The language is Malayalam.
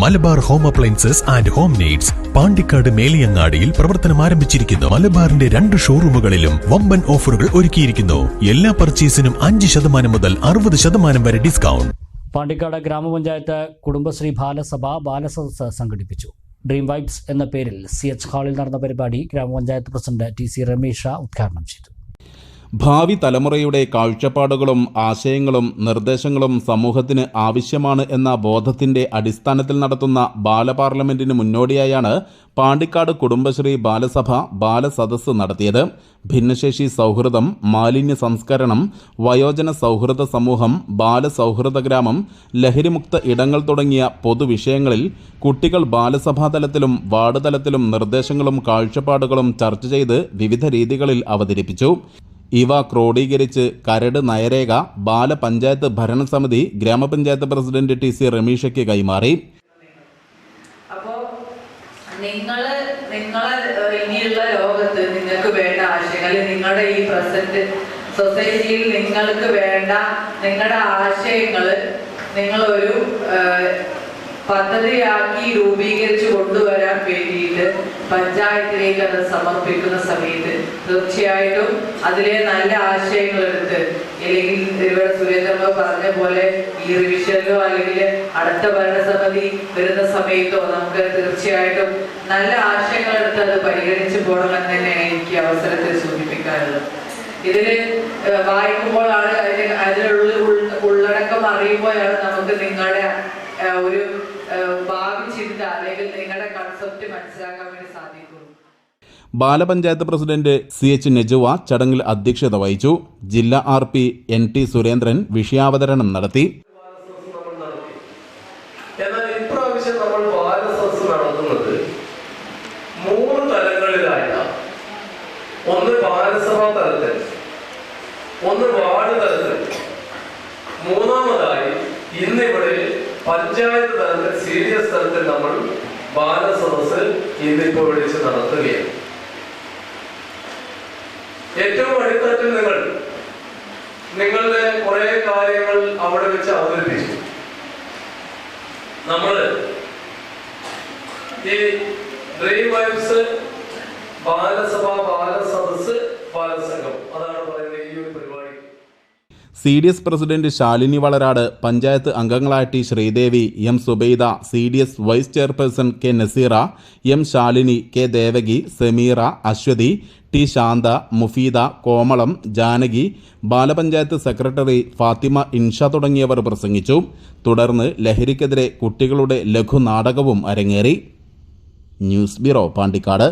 Malabar home appliances and home needs Pandikkad മേലിയങ്ങാടിയിൽ പ്രവർത്തനം ആരംഭിച്ചിരിക്കുന്നു. മലബാറിന്റെ രണ്ട് ഷോറൂമുകളിലും വമ്പൻ ഓഫറുകൾ ഒരുക്കിയിരിക്കുന്നു. എല്ലാ പർച്ചേസിനും അഞ്ച് ശതമാനം മുതൽ അറുപത് ശതമാനം വരെ ഡിസ്കൗണ്ട്. പാണ്ടിക്കാട് ഗ്രാമപഞ്ചായത്ത് കുടുംബശ്രീ ബാലസഭ ബാലസദസ് സംഘടിപ്പിച്ചു. ഡ്രീം വൈബ്സ് എന്ന പേരിൽ സി എച്ച് ഹാളിൽ നടന്ന പരിപാടി ഗ്രാമപഞ്ചായത്ത് പ്രസിഡന്റ് ടി സി രമേഷ ഉദ്ഘാടനം ചെയ്തു. ഭാവി തലമുറയുടെ കാഴ്ചപ്പാടുകളും ആശയങ്ങളും നിർദ്ദേശങ്ങളും സമൂഹത്തിന് ആവശ്യമാണ് എന്ന ബോധത്തിന്റെ അടിസ്ഥാനത്തിൽ നടത്തുന്ന ബാലപാർലമെന്റിന് മുന്നോടിയായാണ് പാണ്ടിക്കാട് കുടുംബശ്രീ ബാലസഭ ബാലസദസ് നടത്തിയത്. ഭിന്നശേഷി സൗഹൃദം മാലിന്യ സംസ്കരണം വയോജന സൗഹൃദ സമൂഹം ബാലസൗഹൃദ ഗ്രാമം ലഹരിമുക്ത ഇടങ്ങൾ തുടങ്ങിയ പൊതുവിഷയങ്ങളിൽ കുട്ടികൾ ബാലസഭാതലത്തിലും വാർഡ് തലത്തിലും നിർദ്ദേശങ്ങളും കാഴ്ചപ്പാടുകളും ചർച്ച ചെയ്ത് വിവിധ രീതികളിൽ അവതരിപ്പിച്ചു. ഇവ ക്രോഡീകരിച്ച് കരട് നയരേഖ ബാലപഞ്ചായത്ത് ഭരണസമിതി ഗ്രാമപഞ്ചായത്ത് പ്രസിഡന്റ് ടി സി റമീഷയ്ക്ക് കൈമാറി. നിങ്ങൾ നിങ്ങൾക്ക് വേണ്ട ഈ പ്രസന്റ് സൊസൈറ്റിയിൽ നിങ്ങൾക്ക് വേണ്ട നിങ്ങളുടെ ആശയങ്ങൾ നിങ്ങളൊരു പദ്ധതിയാക്കി രൂപീകരിച്ച് കൊണ്ടുവരാൻ വേണ്ടിയിട്ട് പഞ്ചായത്തിലേക്ക് അത് സമർപ്പിക്കുന്ന സമയത്ത് തീർച്ചയായിട്ടും അതിലെ നല്ല ആശയങ്ങൾ എടുത്ത് അല്ലെങ്കിൽ ഇവിടെ സുരേന്ദ്രമ്മ പറഞ്ഞ പോലെ ഈ റിവിഷനിലോ അല്ലെങ്കിൽ അടുത്ത ഭരണസമിതി വരുന്ന സമയത്തോ നമുക്ക് തീർച്ചയായിട്ടും നല്ല ആശയങ്ങൾ എടുത്ത് അത് പരിഗണിച്ചു പോകണമെന്ന് തന്നെയാണ് എനിക്ക് അവസരത്തിൽ സൂചിപ്പിക്കാനുള്ളത്. ഇതിൽ വായിക്കുമ്പോഴാണ് അതിന് അതിനുള്ള ഉള്ളടക്കം അറിയുമ്പോഴാണ് നമുക്ക് നിങ്ങളുടെ ഒരു ഏഹ്, ഭാവി ചിന്ത അല്ലെങ്കിൽ നിങ്ങളുടെ കൺസെപ്റ്റ് മനസ്സിലാക്കാൻ വേണ്ടി സാധിക്കുള്ളൂ Balapanchayat president C H Nejuva ചടങ്ങിൽ അധ്യക്ഷത വഹിച്ചു. ജില്ലാ R P N T Surendran വിഷയാവതരണം നടത്തി. നമ്മൾ നടത്തി എന്നാൽ ഇപ്രാവശ്യം നമ്മൾ ബാലസദസ് നടത്തുന്നത് മൂന്ന് തലങ്ങളിലായിട്ടാണ് ഒന്ന് ബാലസഭാ തലത്തിൽ ഒന്ന് വാർഡ് തലത്തിൽ. മൂന്നാമതായി ഇന്നിവിടെ പഞ്ചായത്ത് തലത്തിൽ സീരിയസ് തലത്തിൽ നമ്മൾ ബാലസദസ് ഇന്നിപ്പോ വിളിച്ച് നടത്തുകയാണ്. ഏറ്റവും അടിത്തട്ടിൽ നിങ്ങൾ നിങ്ങളുടെ കുറെ കാര്യങ്ങൾ അവിടെ വെച്ച് അവതരിപ്പിച്ചു. നമ്മൾ ഈ ഡ്രീം വൈബ്സ് ബാലസഭ ബാലസദസ് ബാലസംഘം അതാണ് പറയുന്നത് ഈ ഒരു പരിപാടി C D S president Shalini Valarad panchayat അംഗങ്ങളായ T Sreedevi M Subaida C D S vice chairperson K Naseera M Shalini K Devaki Semeera Aswathi T Shantha Mufeeda Komalam Janaki Balapanchayat secretary Fathima Insha തുടങ്ങിയവർ പ്രസംഗിച്ചു. തുടർന്ന് ലഹരിക്കെതിരെ കുട്ടികളുടെ ലഘുനാടകവും അരങ്ങേറി. News bureau Pandikkad.